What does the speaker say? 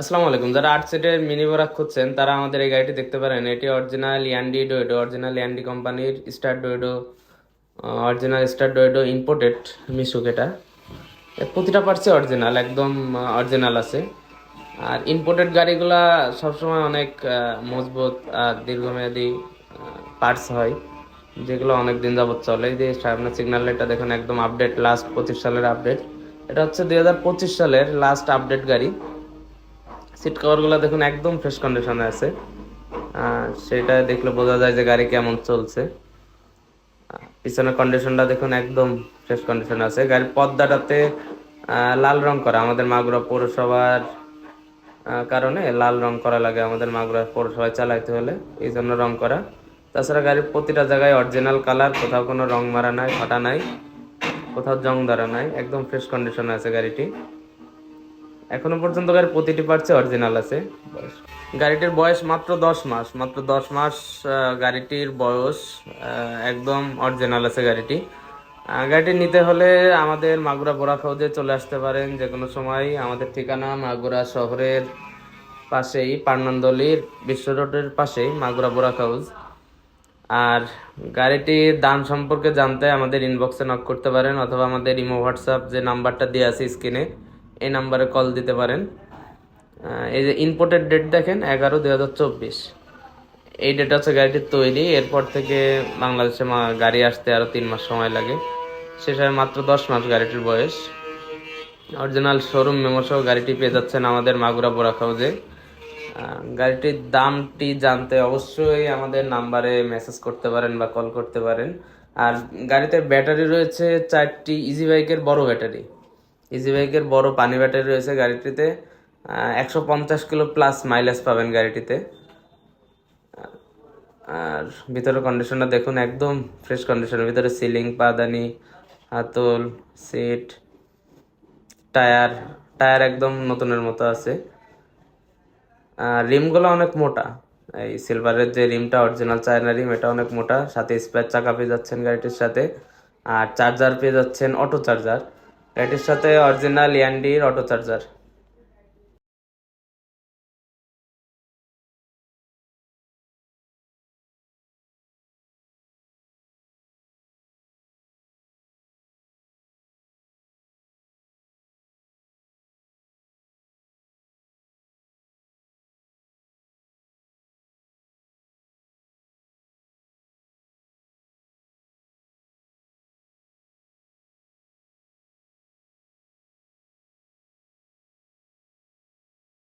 আসসালামু আলাইকুম। যারা আট সিটের মিনি বোরাক খুঁজছেন, তারা আমাদের এই গাড়িটি দেখতে পারেন। এটি অরিজিনাল ইয়ান্ডি ডোয়েডো অরিজিনাল ইয়ান্ডি কোম্পানির স্টার ডোয়েডো অরিজিনাল স্টার ডোয়েডো ইম্পোর্টেড মিশুক এটা। প্রতিটা পার্টসই অরিজিনাল একদম অরিজিনাল আছে। আর ইম্পোর্টেড গাড়িগুলা সবসময় অনেক মজবুত আর দীর্ঘমেয়াদী পার্টস হয়, যেগুলো অনেক দিন যাবত চলে। এই যে সামনে সিগন্যাল লাইটটা দেখুন, একদম আপডেট লাস্ট পঁচিশ সালের আপডেট এটা হচ্ছে দুই হাজার পঁচিশ সালের লাস্ট আপডেট গাড়ি। সিট কভারগুলো দেখুন একদম ফ্রেশ কন্ডিশনে আছে। সেটা দেখলে বোঝা যায় যে গাড়ি কেমন চলছে। পিছনের কন্ডিশনটা দেখুন একদম ফ্রেশ কন্ডিশনে আছে। গাড়ির পর্দাটাতে লাল রং করা। আমাদের মাগুরা পৌরসভার কারণে লাল রং করা লাগে আমাদের মাগুরা পৌরসভায় চালাইতে হলে, এই জন্য রং করা। তাছাড়া গাড়ির প্রতিটা জায়গায় অরিজিনাল কালার কোথাও কোনো রং মারা নাই, ফাটা নাই, কোথাও জং ধরা নাই, একদম ফ্রেশ কন্ডিশনে আছে গাড়িটি। এখনও পর্যন্ত গাড়ির প্রতিটি পার্টসে অরিজিনাল আছে। গাড়িটির বয়স মাত্র দশ মাস। মাত্র দশ মাস গাড়িটির বয়স একদম অরিজিনাল আছে গাড়িটি। গাড়িটি নিতে হলে আমাদের মাগুরা বোরা খাউজে চলে আসতে পারেন। যে কোনো সময় আমাদের ঠিকানা মাগুরা শহরের পাশেই, পার্নান্দলির বিশ্ব রোডের পাশেই মাগুরা বোরা হাউস আর গাড়িটির দাম সম্পর্কে জানতে আমাদের ইনবক্সে নক করতে পারেন, অথবা আমাদের ইমো, হোয়াটসঅ্যাপ যে নাম্বারটা দিয়ে আছে স্ক্রিনে এই নাম্বারে কল দিতে পারেন। এই যে ইম্পোর্টেড ডেট দেখেন এগারো দুই হাজার চব্বিশ। এই ডেট হচ্ছে গাড়িটির তৈরি এরপর থেকে বাংলাদেশে গাড়ি আসতে আরও তিন মাস সময় লাগে। শেষ হয় মাত্র দশ মাস গাড়িটির বয়স। অরিজিনাল শোরুম মেমো সহ গাড়িটি পেয়ে যাচ্ছেন আমাদের মাগুরা বোরা আহ, গাড়িটির দামটি জানতে অবশ্যই আমাদের নাম্বারে মেসেজ করতে পারেন বা কল করতে পারেন। আর গাড়িতে ব্যাটারি রয়েছে চারটি ইজি বাইকের বড় ব্যাটারি ইজি বাইকের বড় পানি ব্যাটারি রয়েছে গাড়িটিতে। একশো পঞ্চাশ কিলো প্লাস মাইলেজ পাবেন গাড়িটিতে। আর ভিতরে কন্ডিশনটা দেখুন, একদম ফ্রেশ কন্ডিশনের ভিতরে সিলিং পাদানি, হাতল সিট টায়ার টায়ার একদম নতুনের মতো আছে। আর রিমগুলো অনেক মোটা। এই সিলভারের যে রিমটা অরিজিনাল চায়না রিম এটা অনেক মোটা। সাথে স্পেয়ার চাকা পেয়ে যাচ্ছেন গাড়িটির সাথে। আর চার্জার পেয়ে যাচ্ছেন অটো চার্জার গাড়িটির সাথে অরিজিনাল ইয়ান্ডির অটো চার্জার